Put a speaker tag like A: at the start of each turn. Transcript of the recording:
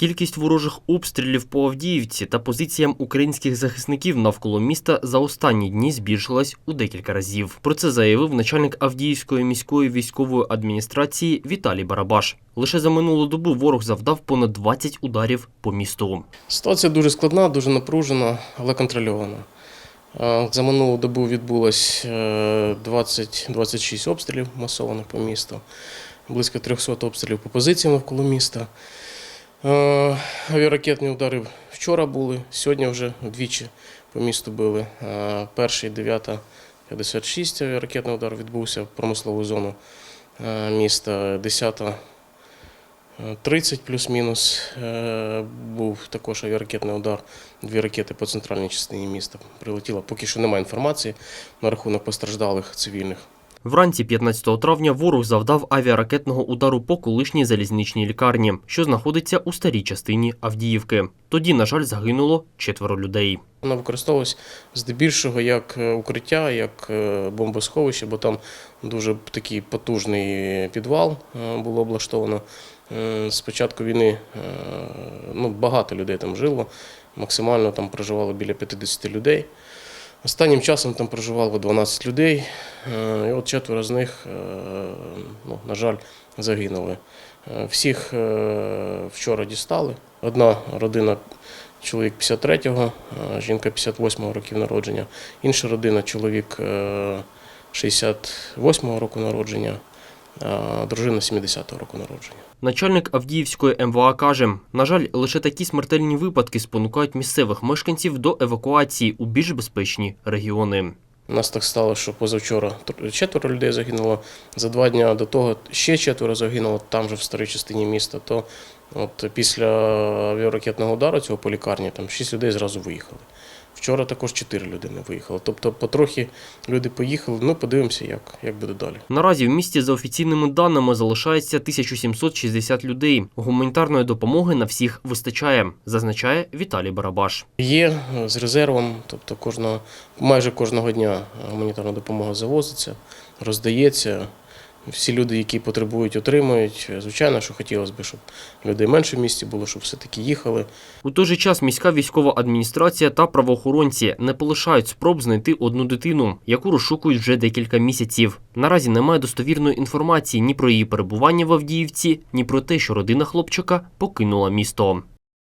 A: Кількість ворожих обстрілів по Авдіївці та позиціям українських захисників навколо міста за останні дні збільшилась у декілька разів. Про це заявив начальник Авдіївської міської військової адміністрації Віталій Барабаш. Лише за минулу добу ворог завдав понад 20 ударів по місту.
B: Ситуація дуже складна, дуже напружена, але контрольована. Е, За минулу добу відбулось е, 20-26 обстрілів масованих по місту, близько 300 обстрілів по позиціям навколо міста. Е, Авіаракетні удари вчора були, сьогодні вже вдвічі по місту били. Е, Перший 9.56 авіаракетний удар відбувся в промислову зону е, міста. 10 30 плюс-мінус. Був також авіаракетний удар. Дві ракети по центральній частині міста прилетіло. Поки що немає інформації на рахунок постраждалих цивільних.
A: Вранці 15 травня ворог завдав авіаракетного удару по колишній залізничній лікарні, що знаходиться у старій частині Авдіївки. Тоді, на жаль, загинуло четверо людей.
B: Вона використовувалась здебільшого як е, укриття, як е, бомбосховище, бо там дуже такий потужний підвал е, було облаштовано. Е, З початку війни ну, багато людей там жило, максимально там проживало біля 50 людей. Останнім часом там проживало 12 людей, і от четверо з них, е, ну, на жаль, загинули. Е, Всіх е, вчора дістали. Одна родина чоловік 53-го, е, жінка 58-го років народження, інша родина чоловік е, 68-го року народження, дружина 70-го року народження.
A: Начальник Авдіївської МВА каже: на жаль, лише такі смертельні випадки спонукають місцевих мешканців до евакуації у більш безпечні регіони.
B: У нас так стало, що позавчора четверо людей загинуло. За два дні до того ще четверо загинуло там же в старій частині міста. То от після авіаракетного удару цього по лікарні там шість людей зразу виїхали. Вчора також чотири людини виїхали. Тобто потрохи люди поїхали. Ну подивимося, як, як буде далі.
A: Наразі в місті за офіційними даними залишається 1760 людей. Гуманітарної допомоги на всіх вистачає, зазначає Віталій Барабаш.
B: Є з резервом, тобто кожного, майже кожного дня гуманітарна допомога завозиться, роздається. Всі люди, які потребують, отримують. Звичайно, що хотілося б, щоб людей менше в місті було, щоб все-таки їхали.
A: У той же час міська військова адміністрація та правоохоронці не полишають спроб знайти одну дитину, яку розшукують вже декілька місяців. Наразі немає достовірної інформації ні про її перебування в Авдіївці, ні про те, що родина хлопчика покинула місто.